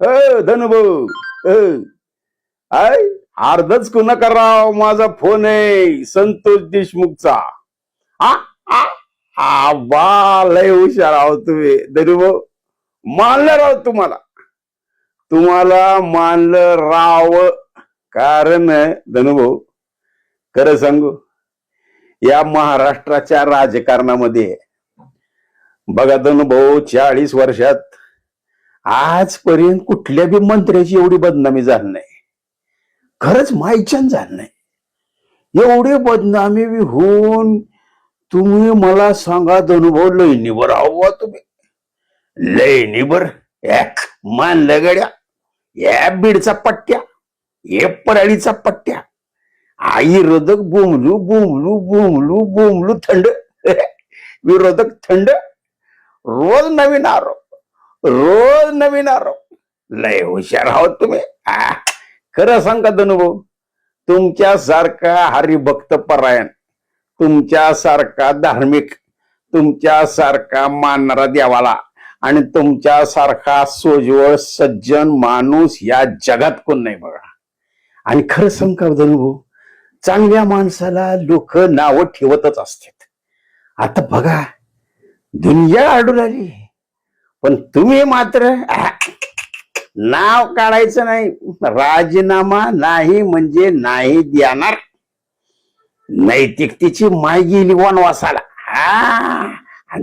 अ Dhanubhau I अर्धच कुणा राव माझा phone आहे संतोष देशमुखचा. आ बा लय हुशार आहो तुम्ही धनुभाऊ मानलं राव तुम्हाला. तुम्हाला मानलं राव कारण धनुभाऊ खरं सांगू या महाराष्ट्राच्या राजकारणामध्ये बघा धनुभाऊ चाळीस वर्षात आजपर्यंत कुठल्या बी मंत्र्याची एवढी बदनामी झाली नाही. खरंच मायच्यान झालं नाही. एवढी बदनामी होऊन तुम्ही मला सांगा अनुभव लईनीवर आहो तुम्ही. लईनीवर एक मानल्या गड्या या बीडचा पट्ट्या हे पराळीचा पट्ट्या. आई रोधक बोमलू बोमलू बोमलू बोमलू थंड. विरोधक थंड. रोज नवीन आरोप. रोज नवीन आरोप लय हुशार आहोत तुम्ही. खरं सांगा अनुभव तुमच्यासारखा हरिभक्त परायण तुमच्यासारखा धार्मिक तुमच्यासारखा मानणारा देवाला आणि तुमच्यासारखा सोजवळ सज्जन माणूस या जगात कोण नाही बघा. आणि खरं सांगा अनुभव चांगल्या माणसाला लोक नावं ठेवतच असतात. आता बघा दुनिया आढळून आली. पण तुम्ही मात्र नाव काढायचं नाही. राजीनामा नाही म्हणजे नाही देणार. नैतिकतेची माय गेली वनवासाला हा.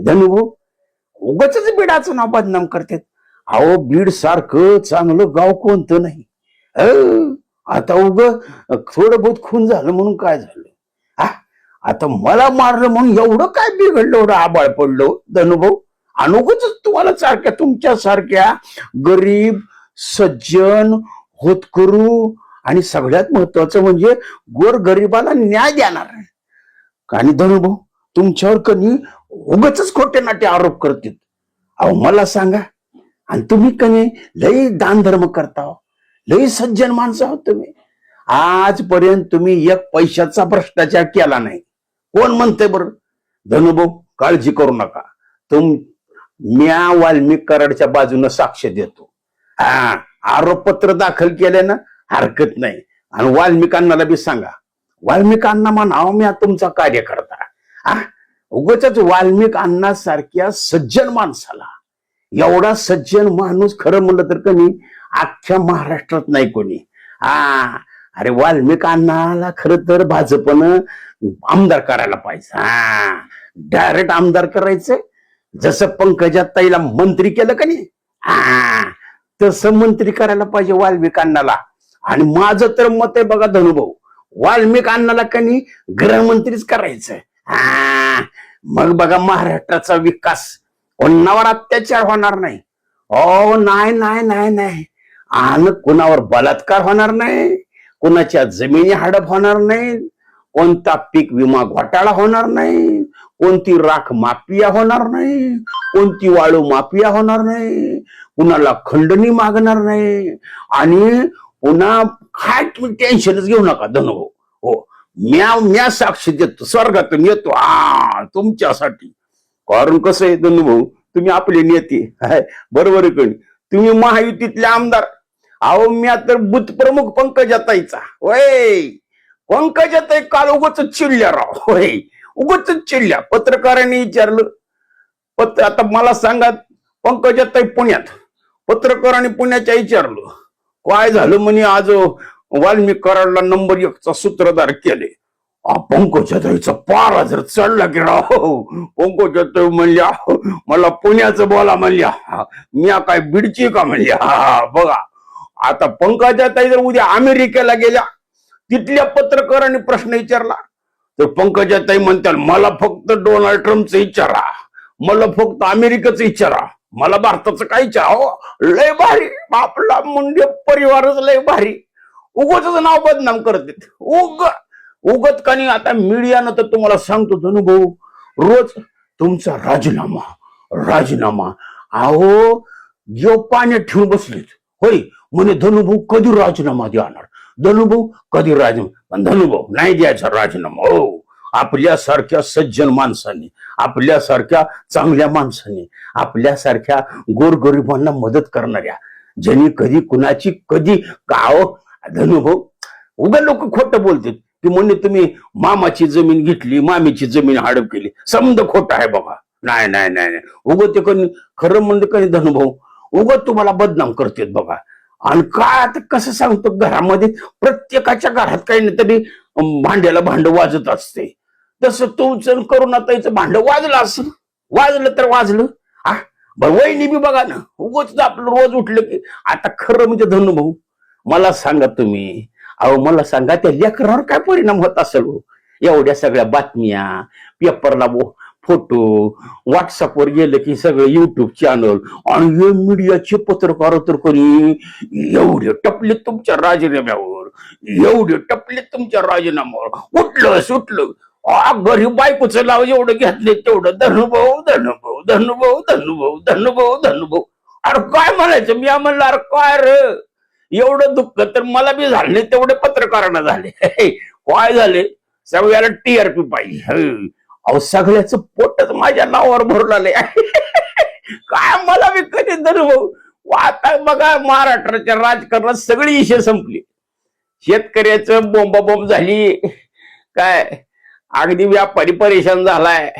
धनुभाऊ उगच बीडाचं नाव बदनाम करतात. अहो बीड सारखं चांगलं गाव कोणतं नाही. अ, आता उग थोडं बहुत खून झालं म्हणून काय झालं? हा? आता मला मारलं म्हणून एवढं काय बिघडलं एवढं आबाळ पडलो? धनुभाऊ अनुगच तुम्हाला सारख्या तुमच्या सारख्या गरीब सज्जन होतकरू आणि सगळ्यात महत्वाचं म्हणजे गोर गरिबाला न्याय देणार. आणि धनुभाऊ तुमच्यावर कनी उगच खोटे नाटे आरोप करतील. अहो मला सांगा आणि तुम्ही कनी लई दान धर्म करता हो. लई सज्जन माणसं आहोत तुम्ही. आजपर्यंत तुम्ही एक पैशाचा भ्रष्टाचार केला नाही. कोण म्हणते बरं? धनुभाऊ काळजी करू नका. तुम म्या वाल्मिक कराडच्या बाजूनं साक्ष देतो. हा आरोपपत्र दाखल केल्यानं हरकत नाही. आणि वाल्मिकांना बी सांगा. वाल्मिकांना म्हणावं म्या तुमचा कार्यकर्ता हा उगच वाल्मिक अण्णा सारख्या सज्जन माणसाला. एवढा सज्जन माणूस खरं म्हणलं तर कमी अख्ख्या महाराष्ट्रात नाही कोणी. हा अरे वाल्मिक अण्णाला खर तर भाजपनं आमदार करायला पाहिजे. हा डायरेक्ट आमदार करायचं जसं पंकजा ताईला मंत्री केलं का नाही? तसं मंत्री करायला पाहिजे वाल्मिक अण्णाला. आणि माझं तर मत आहे बघा धनुभाऊ वाल्मिक अण्णाला नाही गृहमंत्रीच करायचं मग बघा महाराष्ट्राचा विकास कोणावर अत्याचार होणार नाही. ओ नाही नाही नाही नाही. आणि कुणावर बलात्कार होणार नाही कुणाच्या जमिनी हडप होणार नाही. कोणता पीक विमा घोटाळा होणार नाही कोणती राख माफिया होणार नाही कोणती वाळू माफिया होणार नाही कुणाला खंडणी मागणार नाही आणि पुन्हा काय तुम्ही टेन्शनच घेऊ नका धनुभाऊ हो म्या म्या साक्ष देतो स्वर्गातून येतो आ तुमच्यासाठी. कारण कसं आहे धनुभाऊ तुम्ही आपले नेते हाय, बरोबर आहे तुम्ही महायुतीतले आमदार. अहो म्या तर बुथ प्रमुख पंकजाताईचा होय पंकजाताई काल उगच चिडल्या राव. होय. उगच चिडल्या. पत्रकारांनी विचारलं. पत्र आता मला सांगा पंकजाताई पुण्यात. पत्रकारांनी पुण्याच्या विचारलं. काय झालं म्हणे आज? वाल्मिक कराडला नंबर एकचा सूत्रधार केले. आ, पंकजाताईचा पारा जर चढला की राव. पंकजाताई म्हणल्या मला पुण्याचं बोला म्हणल्या. मी काय बिडची का? म्हणल्या. हा, बघा. आता पंकजाताई जर उद्या अमेरिकेला गेल्या तिथल्या पत्रकारांनी प्रश्न विचारला. तर पंकजाताई म्हणतात मला फक्त डोनाल्ड ट्रम्पचं विचारा. मला फक्त अमेरिकेचं विचारा. मला भारताचं काहीच हो लय भारी. आपला मुंडे परिवारच लय भारी. उगच नाव बदनाम करतात उग उगत का नाही आता मीडियानं तर तुम्हाला सांगतो धनुभाऊ रोज तुमचा राजीनामा राजीनामा. अहो जो पाण्यात ठेवून बसलेत. होय म्हणे धनुभाऊ कधी राजीनामा देणार? धनुभाऊ कधी राजू? पण धनुभाऊ नाही द्यायचा राजीनामा. हो आपल्यासारख्या सज्जन माणसांनी आपल्यासारख्या चांगल्या माणसांनी आपल्यासारख्या गोरगरिबांना मदत करणाऱ्या ज्यांनी कधी कुणाची कधी काव धनुभाऊ उगा लोक खोटं बोलतात की म्हणजे तुम्ही मामाची जमीन घेतली मामीची जमीन हडप केली समज खोट आहे बाबा. नाही नाही नाही उगं ते कोणी खरं म्हणलं कधी धनुभाऊ उगत तुम्हाला बदनाम करतात बघा आणि काय आता कसं सांगतो घरामध्ये प्रत्येकाच्या घरात काही नाही तरी भांड्याला भांड वाजत असते. तसं तुमचं याचं भांड वाजलं असं वाजलं तर वाजलं. आ बरं वहिनी बी बघा ना उगच आपलं रोज उठलं की आता खरं म्हणजे धनु भाऊ मला सांगा तुम्ही अहो मला सांगा त्या लेकरावर काय परिणाम होत असेल हो? एवढ्या सगळ्या बातम्या पेपरला फोटो व्हॉट्सअपवर गेलं की सगळं युट्यूब चॅनल आणि हे मीडियाचे पत्रकार तर कोणी एवढे टपले तुमच्या राजीनाम्यावर एवढे टपले तुमच्या राजीनाम्यावर. उठलं सुटलं. आ, घरी बायकोचं नाव एवढं घेतले तेवढं धनुभाऊ धनुभाऊ धनुभाऊ धनुभाऊ धनुभाऊ धनुभाऊ. अरे काय म्हणायचं? मी म्हणलं अरे काय रे? एवढं दुःख तर मला बी झालं तेवढे पत्रकारांना झाले. काय झाले? सगळ्याला टीआरपी पाहिजे. अहो सगळ्याच पोटच माझ्या नावावर भरून आले काय मला बी कधी धनुभाऊ आता बघा महाराष्ट्राच्या राजकारणात सगळी इशे संपली. शेतकऱ्याचं बोंबाबोंब झाली. काय? अगदी व्यापारी परेशान झालाय.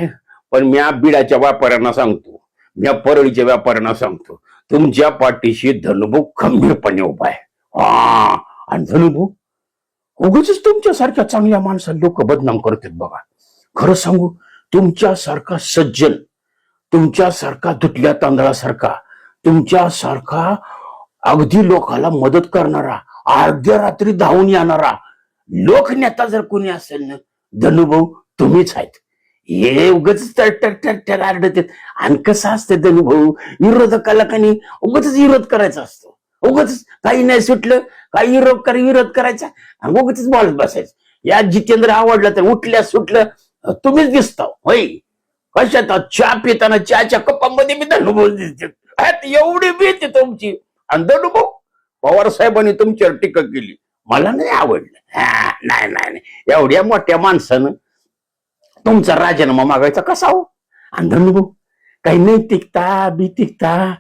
पण मी बिडाच्या व्यापाऱ्यांना सांगतो. मी परळीच्या व्यापाऱ्यांना सांगतो. तुमच्या पाठीशी धनुभाऊ खंबीरपणे उभा आहे. हा आणि धनुभाऊ उगच तुमच्यासारख्या चांगल्या माणसाला लोक बदनाम करतात बघा. खरं सांगू तुमच्यासारखा सज्जन तुमच्यासारखा धुतल्या तांदळासारखा तुमच्यासारखा अगदी लोकाला मदत करणारा अर्ध्या रात्री धावून येणारा लोकनेता जर कोणी असेल ना धनुभाऊ तुम्हीच आहेत. हे उगच आरडतात आणि कसं असतं धनुभाऊ विरोधकाला कनी उगच विरोध करायचा असतो. उगच काही नाही सुटलं काही विरोध कर विरोध करायचा. आणि उगच बोलत बसायचं. या जितेंद्र आवडलं तर उठल्या सुटलं तुम्हीच दिसता हो. होय? कशात? चहा पिताना चहाच्या कपामध्ये मी धनुभाऊ दिसते. एवढी भीती तुमची. आणि धनुभाऊ पवार साहेबांनी तुमच्यावर टीका केली. मला नाही आवडलं. हा, नाही नाही एवढ्या मोठ्या माणसानं तुमचा राजीनामा मागायचा कसा हो? आणि धनुभाऊ काही नैतिकता भीतिकता?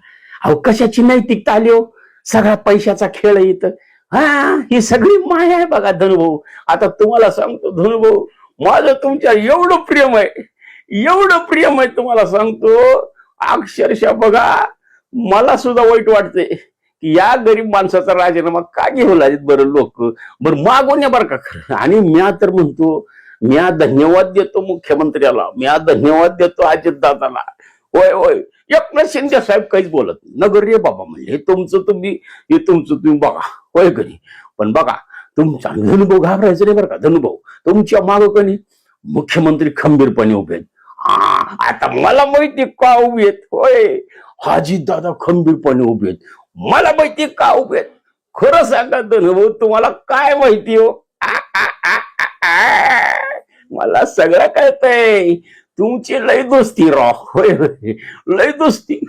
अहो कशाची नैतिकता आली हो? सगळा पैशाचा खेळ येत इथं. हा ही सगळी माया आहे बघा धनुभाऊ. आता तुम्हाला सांगतो धनुभाऊ माझं तुमच्या एवढं प्रेम आहे एवढं प्रेम आहे तुम्हाला सांगतो अक्षरशः बघा मला सुद्धा वाईट वाटते की या गरीब माणसाचा राजीनामा का घेऊ लागेल बरं लोक? बरं मागवण्या बरं का खरं? आणि म्या तर म्हणतो म्या धन्यवाद देतो मुख्यमंत्र्याला म्या धन्यवाद देतो अजितदादाला. होय होय. एकनाथ शिंदे साहेब काहीच बोलत नाही. नगर रे बाबा म्हणजे हे तुमचं तुम्ही हे तुमचं तुम्ही बघा. होय कधी पण बघा तुमचा धनुभाऊ घाबरायचं नाही बरं का धनुभाऊ तुमच्या माग कणी मुख्यमंत्री खंबीरपणे उभे आहेत. आता मला माहिती का उभे आहेत? होय. हाजी दादा खंबीरपणे उभे आहेत. मला माहिती का उभे आहेत? खरं सांगा धनुभाऊ तुम्हाला काय माहिती हो? आ, आ, आ, आ, आ. मला सगळं कळतंय. तुमची लय दोस्ती रॉ होय होय. लय दोस्ती.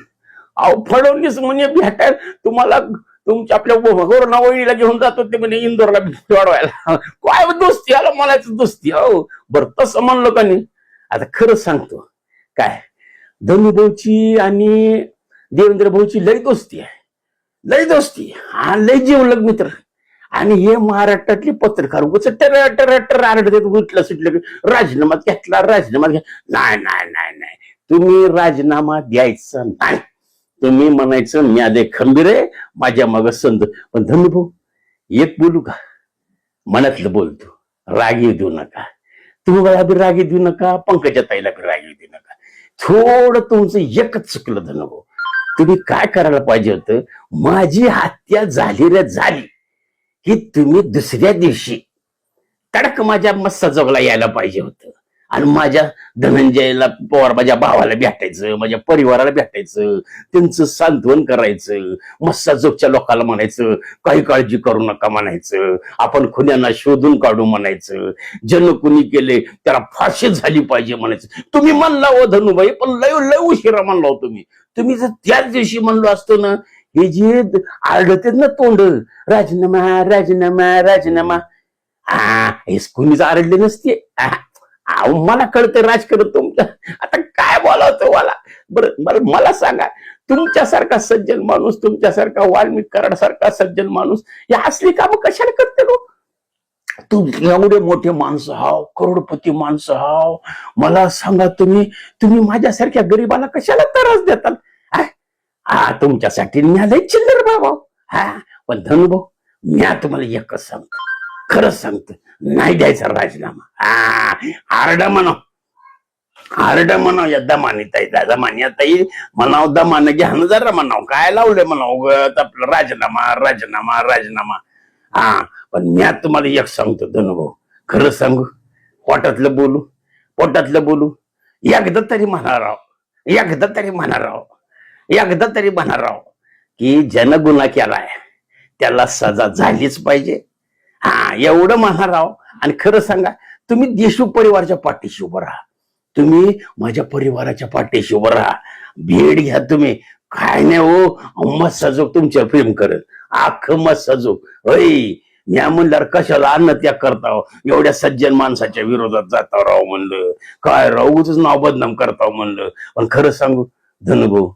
अहो फडणवीस म्हणजे भेटायला तुम्हाला तुमच्या आपल्या गोरणा वहिनीला घेऊन जातो ते म्हणे इंदोरला वाढवायला. काय दोस्ती आला मला दोस्ती हो. बरं तसं म्हणलं का नाही? आता खरं सांगतो. काय? धनुभाऊची आणि देवेंद्र भाऊची लय दोस्ती आहे. लय दोस्ती. हा लय जीवलग मित्र. आणि हे महाराष्ट्रातले पत्रकार उगच टर टर टर आरडत उठलं सुटलं. राजीनामा घेतला राजीनामा घ्या नाही नाही नाही नाही. तुम्ही राजीनामा द्यायचा नाही. तुम्ही म्हणायचं म्या दे खंबीर आहे माझ्या मग संत पण धनुभाऊ एक बोलू का? मनातलं बोलतो रागी देऊ नका. तुम्ही मला बी रागी देऊ नका पंकजा ताईला बी रागी देऊ नका. थोडं तुमचं एकच चुकलं धनुभाऊ तुम्ही काय करायला पाहिजे होतं? माझी हत्या झाली रे झाली. की तुम्ही दुसऱ्या दिवशी तडक माझ्या मस्त जगला यायला पाहिजे होतं. आणि माझ्या धनंजयला पवार माझ्या भावाला भेटायचं माझ्या परिवाराला भेटायचं त्यांचं सांत्वन करायचं मस्सा जोगच्या लोकांना म्हणायचं काही काळजी करू नका म्हणायचं आपण खुन्यांना शोधून काढू म्हणायचं जन कुणी केले त्याला फाशी झाली पाहिजे म्हणायचं. तुम्ही म्हणला हो धनुबाई पण लय लय उशिरा म्हणला हो तुम्ही. तुम्ही जर त्याच दिवशी म्हणलो असतो ना हे जे आढळते ना तोंड राजीनामा राजीनामा राजीनामा हा हेच कुणीच आरडले नसते. आ, अहो, मला कळतं राजकारण तुमचं. आता काय बोलावतं मला बरं बरं मला सांगा. तुमच्यासारखा सज्जन माणूस तुमच्यासारखा वाल्मिक कराड सारखा सज्जन माणूस हे असली कामं कशाला करते लो तुम्ही एवढे मोठे माणसं हाव करोडपती माणसं हाव. मला सांगा तुम्ही तुम्ही माझ्यासारख्या गरीबाला कशाला त्रास देताल? हा? तुमच्यासाठी तुमच्यासाठी न्यालय चिल्लर बाबा हा पण धनुभाऊ मी तुम्हाला एकच सांगतो. खरंच सांगतो नाही द्यायचा राजीनामा. हा आरडा म्हणा आरडा म्हणाव या दमानीत दादा मान्यात येईल म्हणाव दमान घ्या जरा म्हणाव. काय लावलंय म्हणाव? ग आपलं राजीनामा राजीनामा राजीनामा. हा पण मी आता तुम्हाला एक सांगतो धनुभाऊ खरं सांगू? पोटातलं बोलू? पोटातलं बोलू? एकदा तरी म्हणा राव एकदा तरी म्हणा राव एकदा तरी म्हणा राव की ज्यानं केलाय त्याला सजा झालीच पाहिजे. हा एवढं महाराव राव. आणि खरं सांगा तुम्ही देशमुख परिवाराच्या पाठीशी उभं राहा. तुम्ही माझ्या परिवाराच्या पाठीशी उभं राहा. भेट घ्या तुम्ही. काय नाही हो मत सजोग तुमच्या प्रेम करत. आख मत सजोग. होय या म्हणल्यावर कशाला अन्न त्याग करताव हो? एवढ्या सज्जन माणसाच्या विरोधात जाता राव म्हणलं. काय राहूच नाव बदनाम करताव हो म्हणलं. पण खरं सांगू धनुभाऊ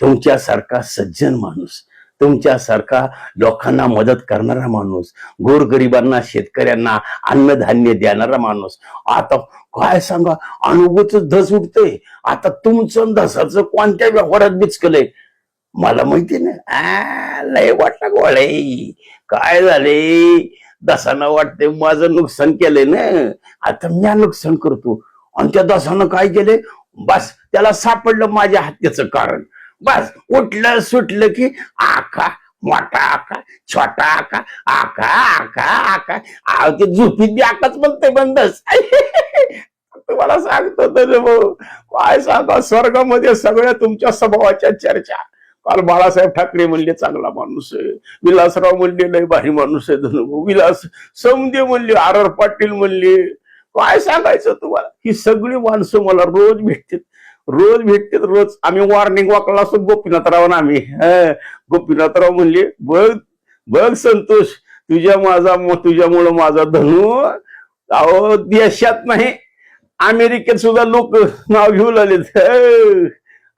तुमच्यासारखा सज्जन माणूस तुमच्यासारखा लोकांना मदत करणारा माणूस गोरगरिबांना शेतकऱ्यांना अन्नधान्य देणारा माणूस. आता काय सांगा अनुभूत धस उठते आता तुमचं धसाच धसाचं कोणत्या व्यवहारात बिचकलंय? मला माहिती ना लय वाटला गोळे काय झाले? दसानं वाटते माझं नुकसान केलंय ना. आता मी नुकसान करतो. आणि त्या दसानं काय केले बस त्याला सापडलं माझ्या हत्येचं कारण. बस उठलं सुटलं की आका मोठा आका छोटा आका आका आका आका. आव ते झोपीत बी आकाच म्हणते बंदच तुम्हाला सांगतो तर भाऊ काय सांगा स्वर्गामध्ये सगळ्या तुमच्या स्वभावाच्या चर्चा. काल बाळासाहेब ठाकरे म्हणले चांगला माणूस आहे. विलासराव म्हणले लय भारी माणूस आहे धनुभाऊ विलास समदे म्हणले आर आर पाटील म्हणले काय सांगायचं तुम्हाला? ही सगळी माणसं मला रोज भेटतात. रोज भेटते रोज. आम्ही वॉर्निंग वाकला असतो गोपीनाथराव ना आम्ही गोपीनाथराव म्हणले बघ बघ संतोष तुझ्या माझा तुझ्यामुळं माझा धनु अहो देशात नाही अमेरिकेत सुद्धा लोक नाव घेऊ लागलेत.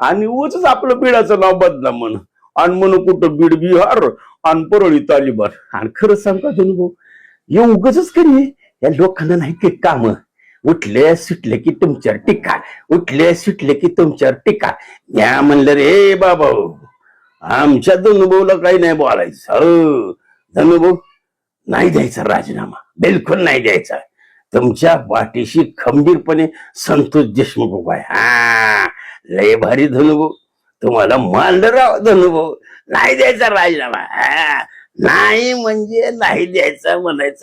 आणि उच आपलं बिडाचं नाव बदला म्हण आणि म्हणून कुठं बीड बिहार आणि परळी तालिबान आणि खरं सांगता धनुभाऊ हे उगच करी या लोकांना नाही ते काम. उठले सुटले की तुमच्यावर टीका. उठले सुटले की तुमच्यावर टीका. या म्हणलं रे बाबा आमच्या धनुभाऊला काही नाही बोलायचं. धनुभाऊ नाही द्यायचा राजीनामा. बिलकुल नाही द्यायचा. तुमच्या पाठीशी खंबीरपणे संतोष देशमुख उभा आहे. हा लय भारी धनुभाऊ. तुम्हाला मानलं राव धनुभाऊ. नाही द्यायचा राजीनामा. नाही म्हणजे नाही द्यायचा म्हणायचं.